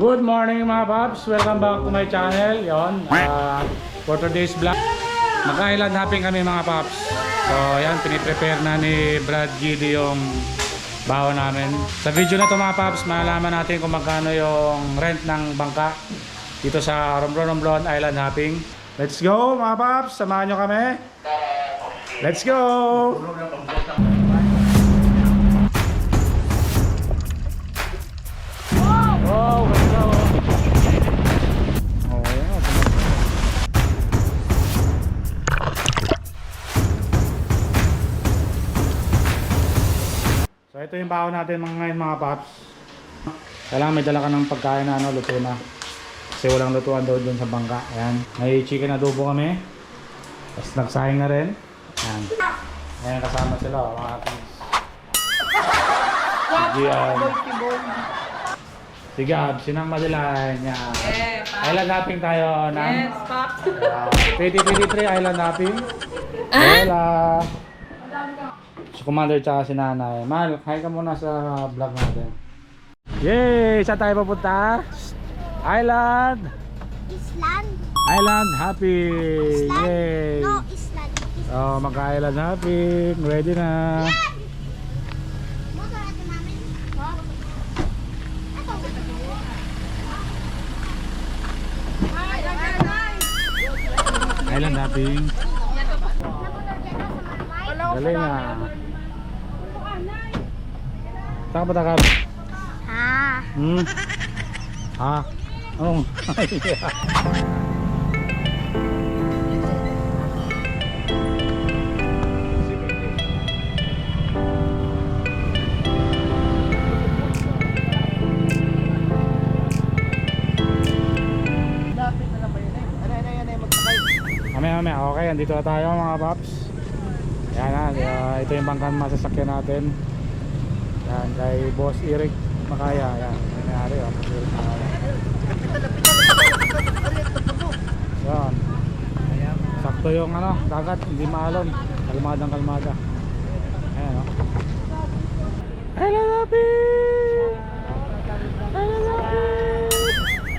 Good morning mga paps! Welcome back to my channel. Yon, ah, for today's vlog, mag-island hopping kami mga paps. So yan, piniprepare na ni Brad Gidi yung baho namin. Sa video na to mga paps, malalaman natin kung magkano yung rent ng bangka dito sa Romblon Romblon Island Hopping. Let's go mga paps! Samahan nyo kami! Let's go! Ito yung baon natin mga ngayon mga paps. Kailangan may dala ka ng pagkain na ano, luto na. Kasi walang lutuan daw dun sa bangka. Ayan. May chicken adobo kami. Tapos nagsahing na rin. Ayan. Ayan kasama sila oh, mga ating. Sige, um, Sige, Ab, sinang madilan. Yan. Island hopping tayo ng Yes, Pops. uh, 2023 Island hopping. Hola. Si Commander tsaka si Nanay. Mal, hi ka muna sa vlog natin. Yay! Saan tayo papunta? Island! Island? Island hopping! Island? Yay! No, Island. Oh, mag-island hopping. Ready na. Ito. Island hopping. Galing na. Saan ka ba takap? Ah. Hmm? Ha? Oh. Mamaya mamaya, okay, andito na tayo mga paps Yan na, uh, ito yung bangkan masasakyan natin Yan, kay Boss Eric Makaya, yan, nangyari oh, Boss Eric Makaya. Yan. Sakto yung ano, dagat, hindi maalon. Kalmadang kalmada. Ayan oh. I love it! I love it!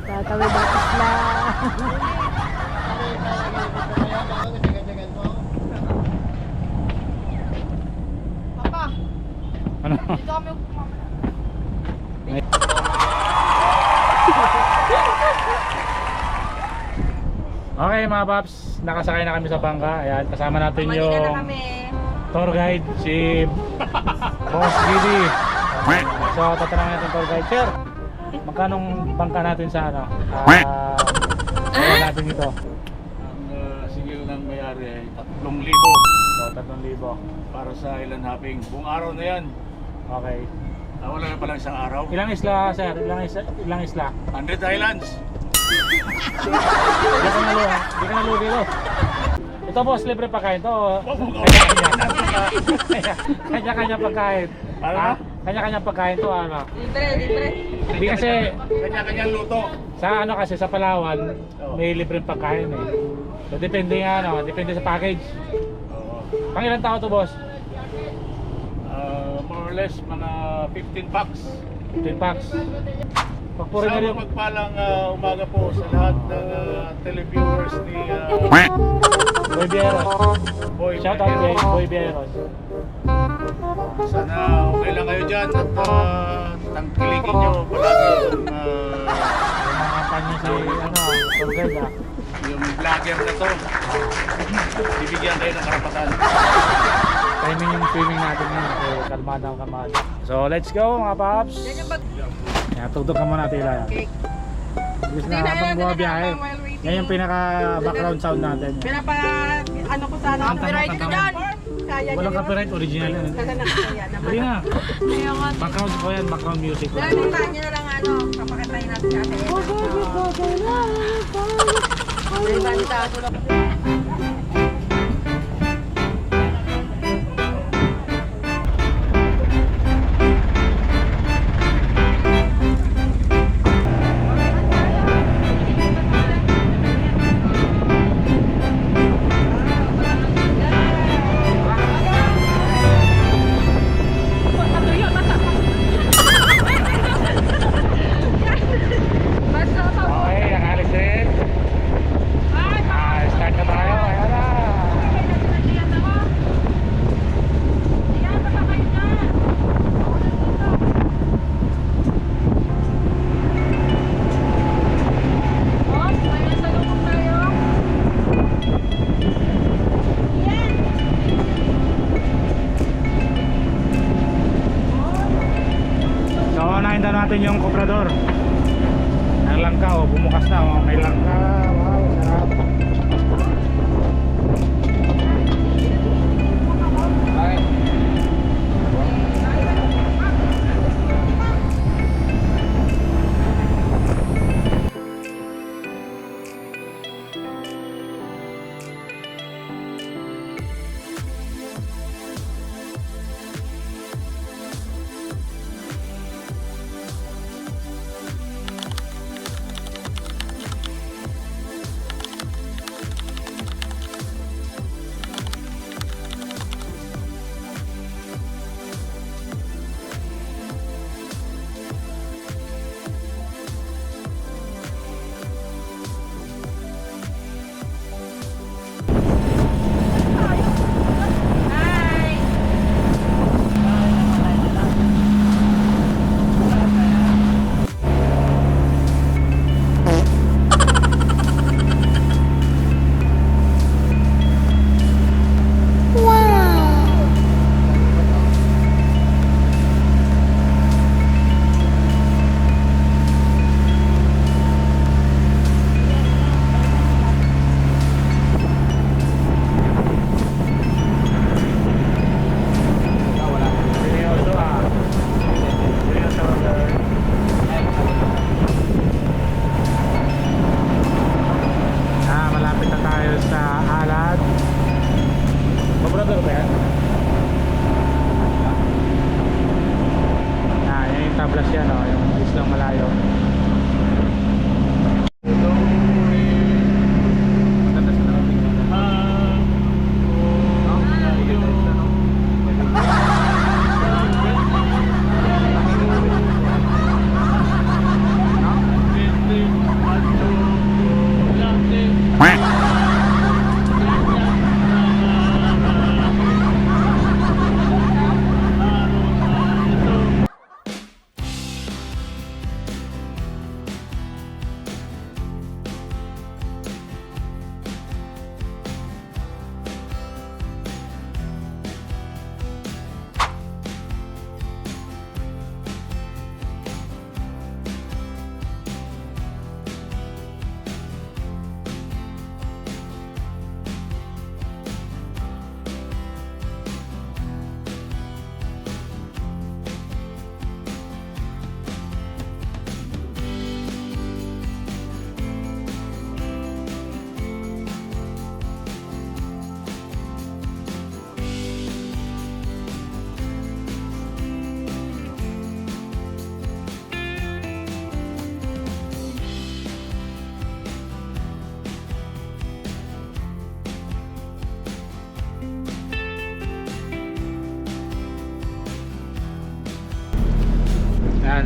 Tatawid ang. Papa, Ano? dito kami Okay mga paps, nakasakay na kami sa bangka. Ayan, kasama natin Manila yung na kami. tour guide, si Boss Gidi. So, tatanungin natin tour guide. Sir, magkanong bangka natin sa ano? Ah, uh, natin ito. Ang uh, sigil ng may-ari ay 3,000 So, 3,000. para sa island hopping. Buong araw na yan. Okay. Ah, wala na palang isang araw. Ilang isla, sir? Ilang isla? Ilang isla? 100 islands. Hindi ka naluha. Hindi ka naluha dito. Ito boss, libre pagkain to. Kanya-kanya pagkain. Ano? Ha? Kanya-kanya pagkain to, ano? Libre, libre. Hindi kasi, Kanya-kanyang luto. Sa ano kasi sa Palawan, may libreng pagkain eh. So depende nga ano, depende sa package. Oo. Pang ilang tao to boss? Or less, mga 15 packs. 10 packs. Pagpuri na Sa rin. magpalang ah, umaga po sa lahat ng ah, televiewers ni ah, Boy Bieros. Boy Shout out kay. Boy Bieros. Sana okay lang kayo dyan at uh, tangkilikin nyo palagi yung, Yung mga kampanya si ano, ah. yung vlogger na to. Bibigyan kayo ng karapatan. Timing yung swimming natin yun. So, kalmada ang kalmada. So let's go mga paps. Yan yung bag. Yan, tugtog ka muna tila. Bilis Hindi na habang yan, bumabiyahe. Yan yung pinaka background sound natin. Pinapa, ano ko sana. Copyright ko dyan. Kaya Walang copyright, original yan. Hindi na. Background ko yan, background music. Dahil yung kanya na lang ano, papakitayin natin sa atin. Dahil banda ako lang. binenta natin yung comprador. Ng langka o oh, bumukas na oh, may langka. Wow sarap.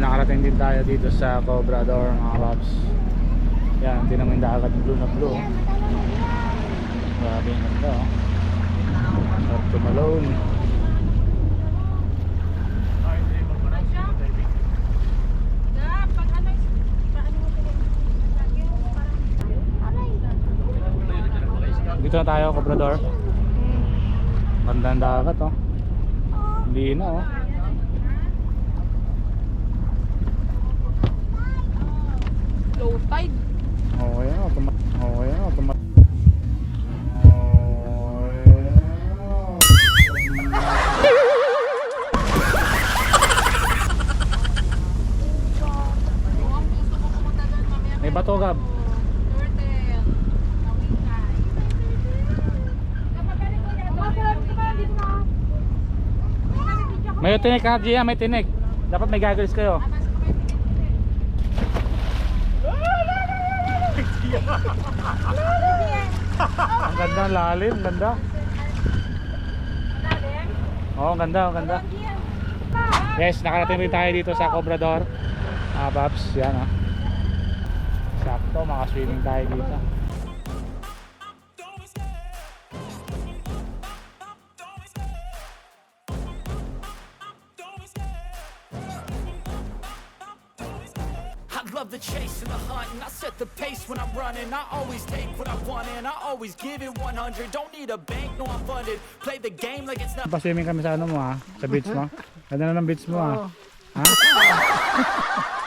Nakarating din tayo dito sa Cobrador mga paps. Yan, hindi naman yung dagat blue na blue. Grabe yung ganda oh. Sarap tumalon. Dito na tayo, Cobrador. Ganda ng dagat oh. Hindi na oh. Tide. Okay na, automat. Okay na, automat. May bato gab. May tinik ka, Gia, may tinik. Dapat may goggles kayo. Ang ganda, lalim, ganda. Oo, ang ganda, ang ganda. Yes, nakarating rin tayo dito sa Cobrador. Ah, Paps, yan ah. Sakto, maka-swimming tayo dito. Love the chase and the hunt, and I set the pace when I'm running. I always take what I want, and I always give it 100. Don't need a bank, no, I'm funded. Play the game like it's not. Pa-swimming kami sa ano mo ah, sa beach mo. Ganda na ng beach mo ah. Ha?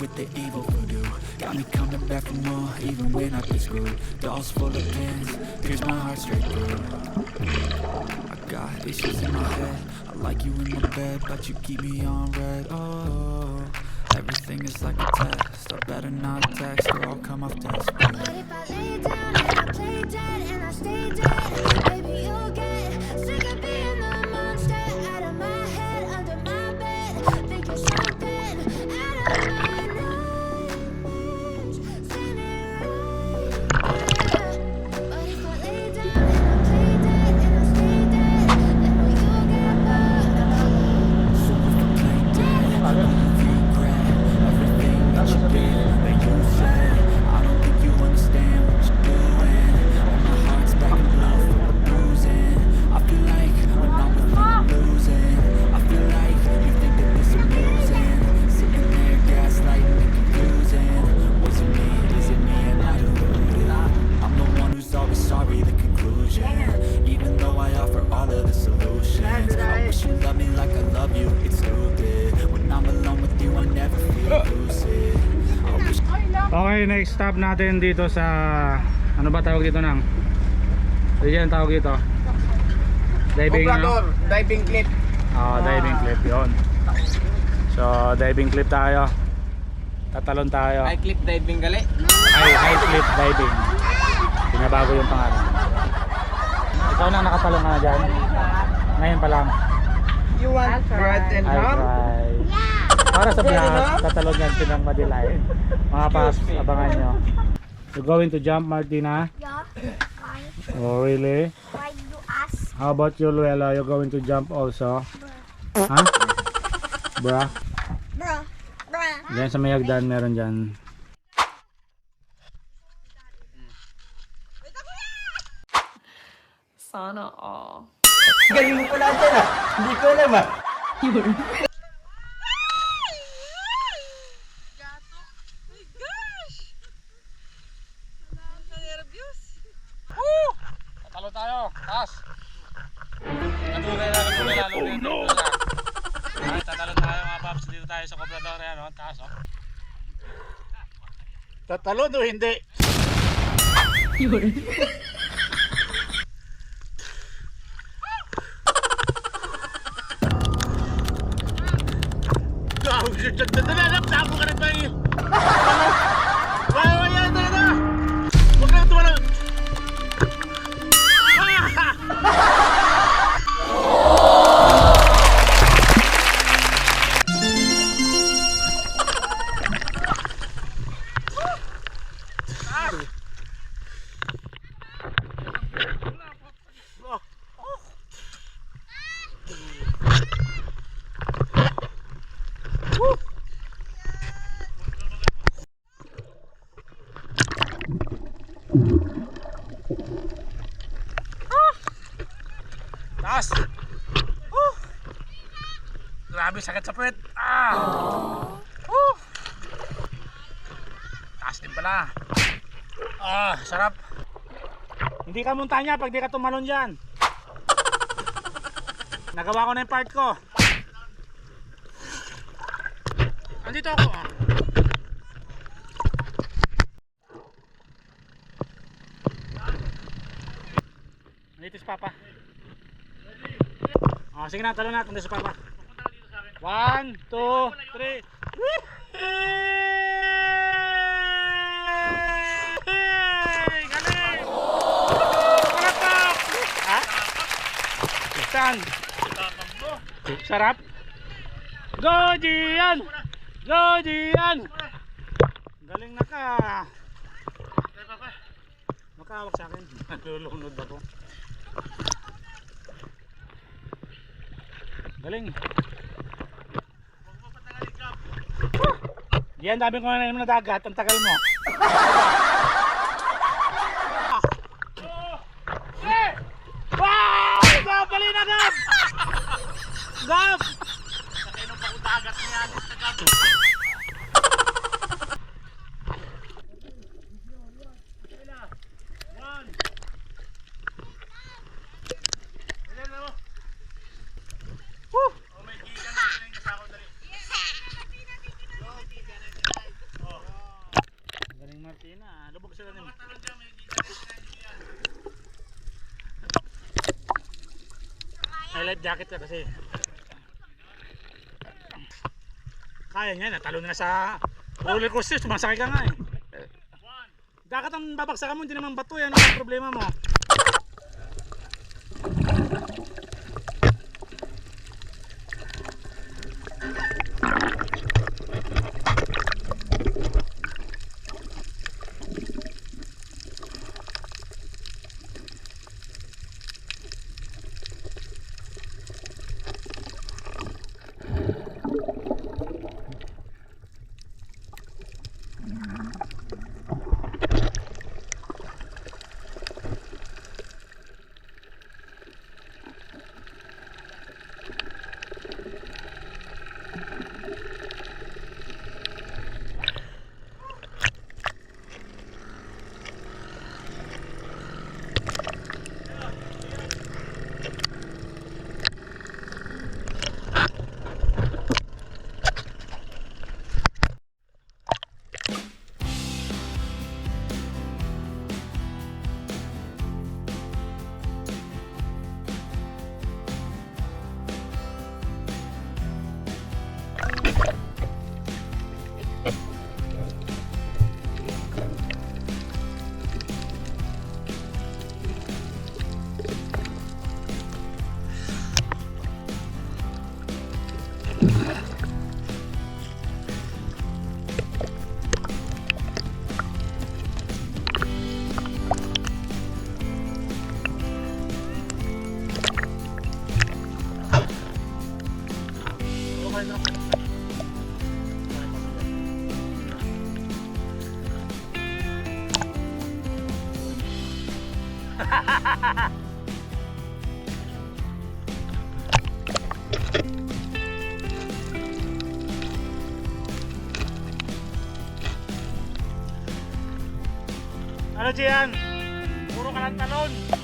with the evil voodoo. Got me coming back for more, even when I've been screwed. Dolls full of pins, pierce my heart straight through. I got issues in my head. I like you in my bed, but you keep me on red. Oh, everything is like a test. I better not text or I'll come off desperate. But if I lay down and I play dead and I stay dead, baby, you'll get stop natin dito sa ano ba tawag dito nang? Ano yan tawag dito? Diving ano? diving clip. Ah, diving clip 'yon. So, diving clip tayo. Tatalon tayo. High clip diving gali. High, high clip diving. Pinabago yung pangalan. Ikaw na nakatalon ka na dyan? Ngayon pa lang. You want bread and I'll try. Para sa vlog, tatalon yan sinang madilay. Mga paps, abangan nyo. You're going to jump, Martina? Yeah. Why? Oh, really? Why you ask? How about you, Luella? You're going to jump also? Ha? Bruh? Bruh. Bruh. Diyan sa may hagdan, meron dyan. Sana all. Galing mo pala dyan ah. Hindi ko alam ah. tayo sa Cobrador, yan, oh, taas, oh. Tatalon o hindi? Dali, alam, tabo Grabe, sakit sa puwet. Ah! Woo! Taas din pala. Ah, sarap. Hindi ka montanya pag di ka tumalon dyan. Nagawa ko na yung part ko. Andito ako. ah. Nandito si Papa. Oh, sige na, talo na, tunde sa papa. One, two, three. Galing! Palapak! Ha? Saan? Sarap? Go, Gian! Go, Gian! Galing na ka. Makahawak sa akin. Nalulunod ako. Galing. Yan, dami ko na na dagat. Ang tagal mo. Wow! Babali na agad! Gap! Nakainom pa utagat niya. One. Ilan na mo? Woo! Oh, may giga na. Ilan yung kasako dali. Galing Martina. Lubog sila ni Talon dyan, may giga na. May life jacket ka kasi. Kaya niya, natalo na sa roller coaster. Sumasakay ka nga eh. Dagat ang babagsakan mo, hindi naman bato yan. Ano ang problema mo? Ano Jian? Puro ka ng talon.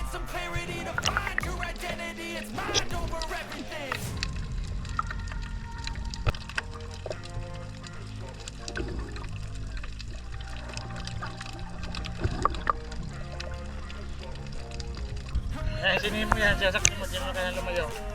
some clarity to find your identity. It's mind over everything. Eh.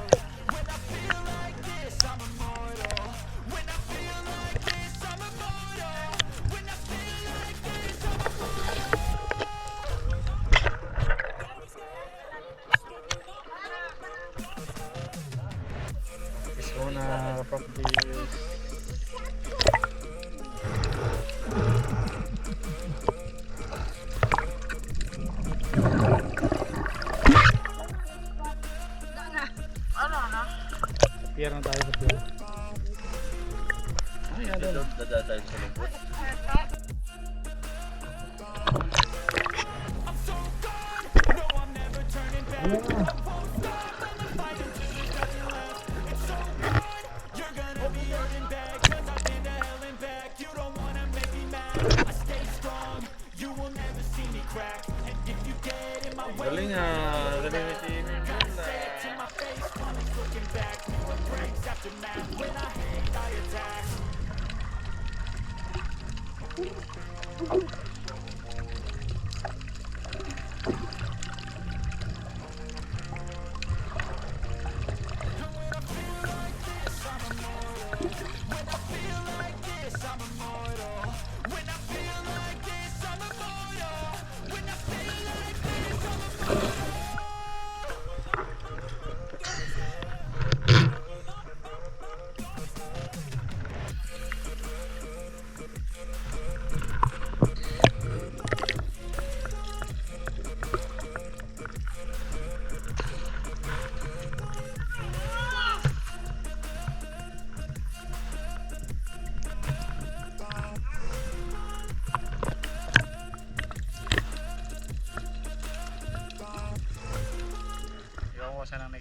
Galing ah,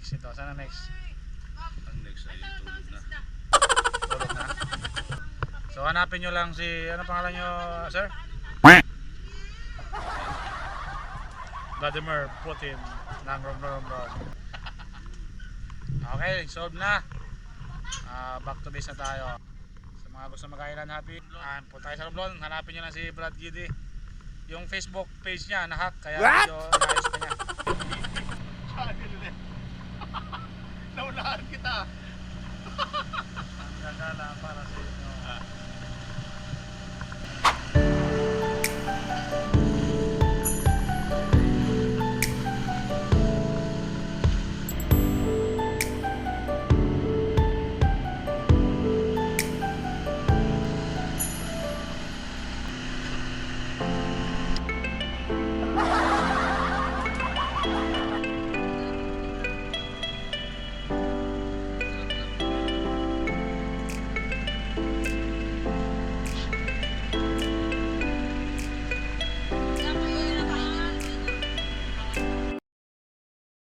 next nito? Saan ang next? Ang next ay tulog na. Tulog na? So hanapin nyo lang si, ano pangalan nyo, sir? Vladimir Putin ng Rom Rom Rom. Okay, solve na. Ah, back to base na tayo. Sa mga gusto mag-island happy, ah, po tayo sa Romblon. Hanapin nyo lang si Brad Giddy. Yung Facebook page niya, nahack. Kaya medyo naayos pa niya.